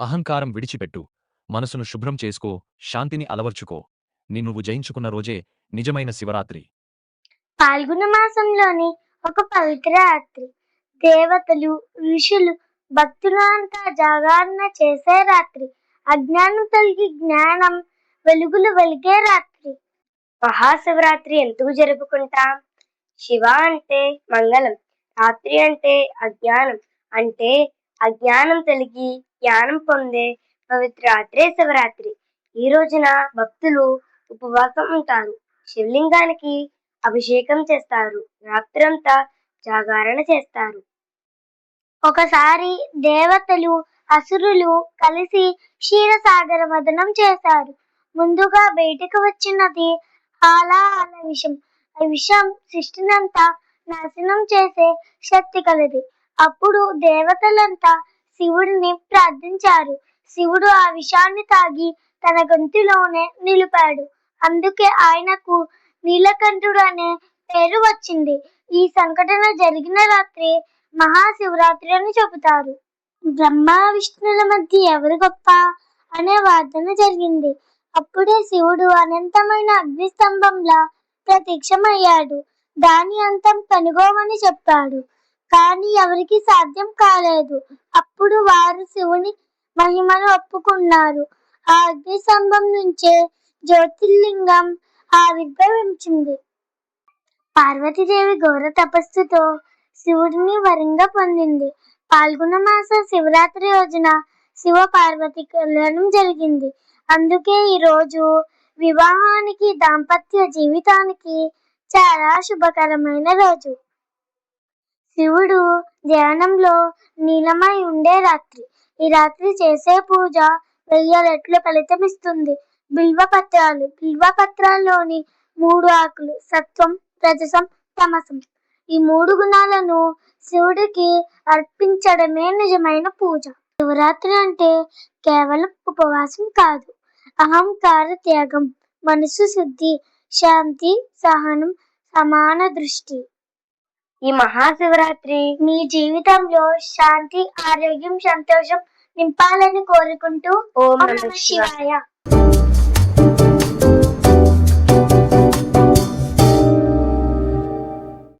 అహంకారం విడిచిపెట్టు. మనసును శుభ్రం చేసుకో. శాంతిని అలవర్చుకో. ని జయించుకున్న రోజే నిజమైన శివరాత్రి. పాల్గొన మాసంలోని ఒక పవిత్ర రాత్రి. దేవతలు ఋషులు భక్తులంతా జాగరణ చేసే రాత్రి. అజ్ఞానం తొలగి జ్ఞానం వెలుగులు వెలిగే రాత్రి. మహాశివరాత్రి ఎందుకు జరుపుకుంటాం? శివ అంటే మంగళం. రాత్రి అంటే అజ్ఞానం. అంటే అజ్ఞానం తొలగి జ్ఞానం పొందే పవిత్రాత్రే శివరాత్రి. ఈ రోజున భక్తులు ఉపవాసం ఉంటారు. శివలింగానికి అభిషేకం చేస్తారు. రాత్రంతా జాగరణ చేస్తారు. ఒకసారి దేవతలు అసురులు కలిసి క్షీరసాగర మదనం చేశారు. ముందుగా బయటకు వచ్చినది హాలాహల విషం. ఆ విషం సృష్టినంతా నాశనం చేసే శక్తి కలది. అప్పుడు దేవతలంతా శివుడిని ప్రార్థించారు. శివుడు ఆ విషాన్ని తాగి తన గొంతులోనే నిలిపాడు. అందుకే ఆయనకు నీలకంఠుడు అనే పేరు వచ్చింది. ఈ సంఘటన జరిగిన రాత్రి మహాశివరాత్రి అని చెబుతారు. బ్రహ్మ విష్ణుల మధ్య ఎవరు గొప్ప అనే వాదన జరిగింది. అప్పుడే శివుడు అనంతమైన అగ్నిస్తంభంలా ప్రత్యక్షమయ్యాడు. దాని అంతం కనుగోమని చెప్పాడు. కానీ ఎవరికి సాధ్యం కాలేదు. అప్పుడు వారు శివుని మహిమను ఒప్పుకున్నారు. ఆ అగ్నిస్తంభం నుంచే జ్యోతిర్లింగం ఆవిర్భవించింది పార్వతీదేవి ఘోర తపస్సుతో శివుడిని వరంగా పొందింది. పాల్గొన మాస శివరాత్రి రోజున శివ పార్వతి కళ్యాణం జరిగింది. అందుకే ఈ రోజు వివాహానికి దాంపత్య జీవితానికి చాలా శుభకరమైన రోజు. శివుడు ధ్యానంలో నీలమై ఉండే రాత్రి. ఈ రాత్రి చేసే పూజ వెయ్యి రెట్లు ఫలితం ఇస్తుంది బిల్వ పత్రాలు బిల్వ పత్రాల్లోని మూడు ఆకులు సత్వం రజసం తమసం. ఈ మూడు గుణాలను శివుడికి అర్పించడమే నిజమైన పూజ. శివరాత్రి అంటే కేవలం ఉపవాసం కాదు. అహంకార త్యాగం మనసు శుద్ధి శాంతి సహనం సమాన దృష్టి. ఈ మహాశివరాత్రి మీ జీవితంలో శాంతి ఆరోగ్యం సంతోషం నింపాలని కోరుకుంటూ ఓం నమః శివాయ.